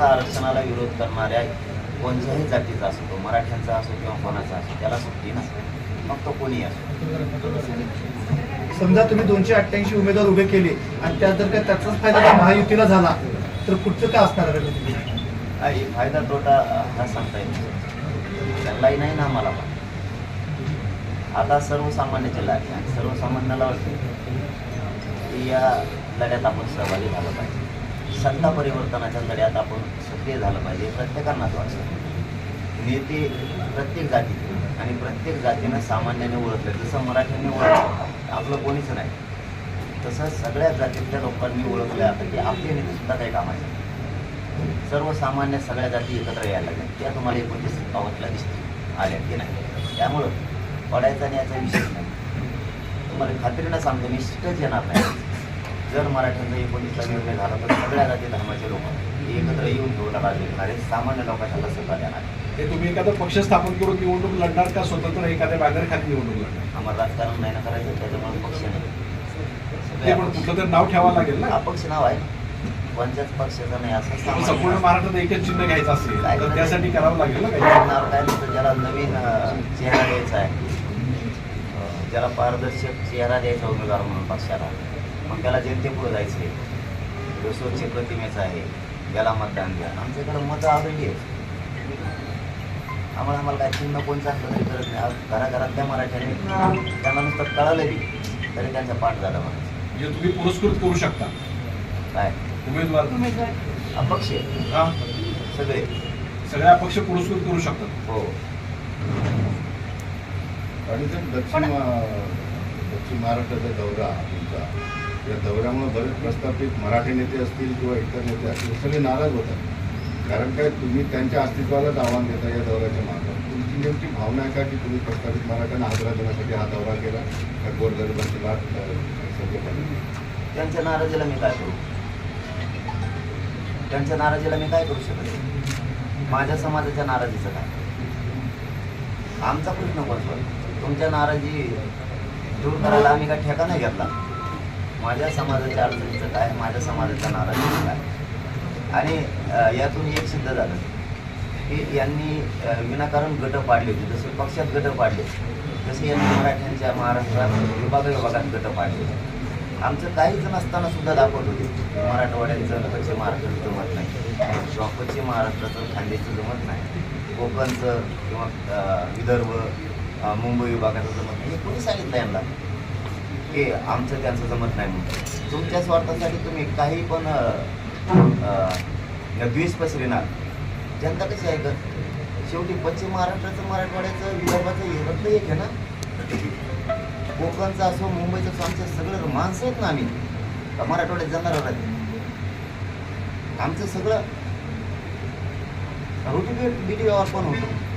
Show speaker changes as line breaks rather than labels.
करणाऱ्या कोणत्याही जातीचा असो तो मराठ्यांचा असो किंवा कोणाचा असो त्याला सुट्टी ना मग तो कोणी असो.
समजा तुम्ही दोनशे अठ्ठ्याऐंशी उमेदवार उभे केले आणि त्यात जर का त्याचाच फायदा महायुतीला झाला तर पुढचं काय असणार आहे
फायदा तोटा हा सांगता नाही. त्यांनाही नाही ना आम्हाला पण. आता सर्वसामान्याचे लाट आहे आणि सर्वसामान्याला वाटते की या लढ्यात आपण सहभागी झालं पाहिजे. सत्ता परिवर्तनाच्या लढ्यात आपण सक्रिय झालं पाहिजे प्रत्येकांनाच वाटतं. नेते प्रत्येक जातीचे आणि प्रत्येक जातीनं सामान्याने ओळखलं जसं मराठ्यांनी ओळखलं आपलं कोणीच नाही. तसं सगळ्या जातीतल्या लोकांनी ओळखलं आता की आपले नेते सुद्धा काही कामाचे सर्वसामान्य सगळ्या जाती एकत्र यायला लागल्या. त्या तुम्हाला एकोणतीस पावतला दिसतील आल्या की नाही. त्यामुळं पडायचा आणि याचा विषय नाही. तुम्हाला खात्रीनं सांगतो निश्चितच येणार नाही. जर मराठ्यांचा एकोणीसला निर्णय झाला तर सगळ्या जाती धर्माचे लोक एकत्र येऊन ठेवला राज विकणारे सामान्य लोकांना सत्ता देणार
ते तुम्ही एखादं पक्ष स्थापन करून निवडणूक लढणार का स्वतंत्र एखाद्या बॅनर खाली निवडणूक लढणार?
आम्हाला राजकारण नाही ना करायचं त्याच्यामुळे पक्ष नाही.
ते पण कुठलं तरी नाव ठेवावं लागेल ना?
अपक्ष नाव आहे. कोणत्याच पक्षाचं नाही. असं
संपूर्ण महाराष्ट्रात एकच चिन्ह घ्यायचं असेल तर त्यासाठी करावं लागेल ना
काय नसतं ज्याला नवीन चेहरा द्यायचा आहे. ज्याला पारदर्शक चेहरा द्यायचा उमेदवार म्हणून पक्षाला. मग त्याला जनतेपुढे जायचं आहे जो स्वच्छ प्रतिमेचा आहे त्याला मतदान द्या. आमच्याकडं मतं ऑलरेडी आहे आम्हाला आम्हाला काय चिन्ह कोणचं असलं तरी गरज नाही. आज घराघरातल्या मराठ्यांनी त्यांना नुसतं कळालं बी. तरी त्यांचा पाठ झाला म्हणायचं.
जे तुम्ही पुरस्कृत करू शकता.
काय?
उमेदवार.
अपक्ष.
हा.
सगळे.
सगळे अपक्ष पुरस्कृत करू शकतात.
हो.
आणि जर दक्षिण मा- दक्षिण महाराष्ट्राचा दौरा तुमचा या दौऱ्यामुळे बरेच प्रस्थापित मराठी नेते असतील किंवा इतर नेते असतील सगळे नाराज होतात. कारण काय तुम्ही त्यांच्या अस्तित्वालाच आव्हान देता या दौऱ्याच्या मागं. तुमची नेमकी भावना आहे का की तुम्ही प्रस्थापित मराठ्यांना आग्रह देण्यासाठी हा दौरा केला? का गोरगरिबांची लाट
त्यांच्या नाराजीला मी काय करू? त्यांच्या नाराजीला मी काय करू शकत माझ्या समाजाच्या नाराजीचं काय? आमचा प्रश्न कोणतो तुमच्या नाराजी दूर करायला आम्ही काय ठेका नाही घेतला? माझ्या समाजाच्या अडचणीचं काय माझ्या समाजाच्या नाराजीचं काय? आणि यातून एक सिद्ध झालं की यांनी विनाकारण गट पाडले होते. जसे पक्षात गट पाडले तसे यांनी मराठ्यांच्या महाराष्ट्रात विभाग विभागात गट पाडले. होते. आमचं काहीच नसताना सुद्धा दाखवत होते. मराठवाड्याचं पश्चिम महाराष्ट्राचं जमत नाही. किंवा पश्चिम महाराष्ट्राचं खांदेचं जमत नाही. कोकणचं किंवा विदर्भ मुंबई विभागाचं जमत नाही. हे कोणी सांगितलं यांना? की आमचं त्यांचं जमत नाही म्हणून. तुमच्या स्वार्थासाठी तुम्ही काही पण अं, अं, द्वेष पसरणार जनता कशी आहे का शेवटी पश्चिम महाराष्ट्राचं मराठवाड्याचं विदर्भाचं हे रक्त एक आहे ना? कोकणचं असो मुंबईचं असो आमचं सगळं माणसं आहेत ना आम्ही. मराठवाड्यात जाणार आमचं सगळं. रोटी बीटी व्यवहार पण होतो.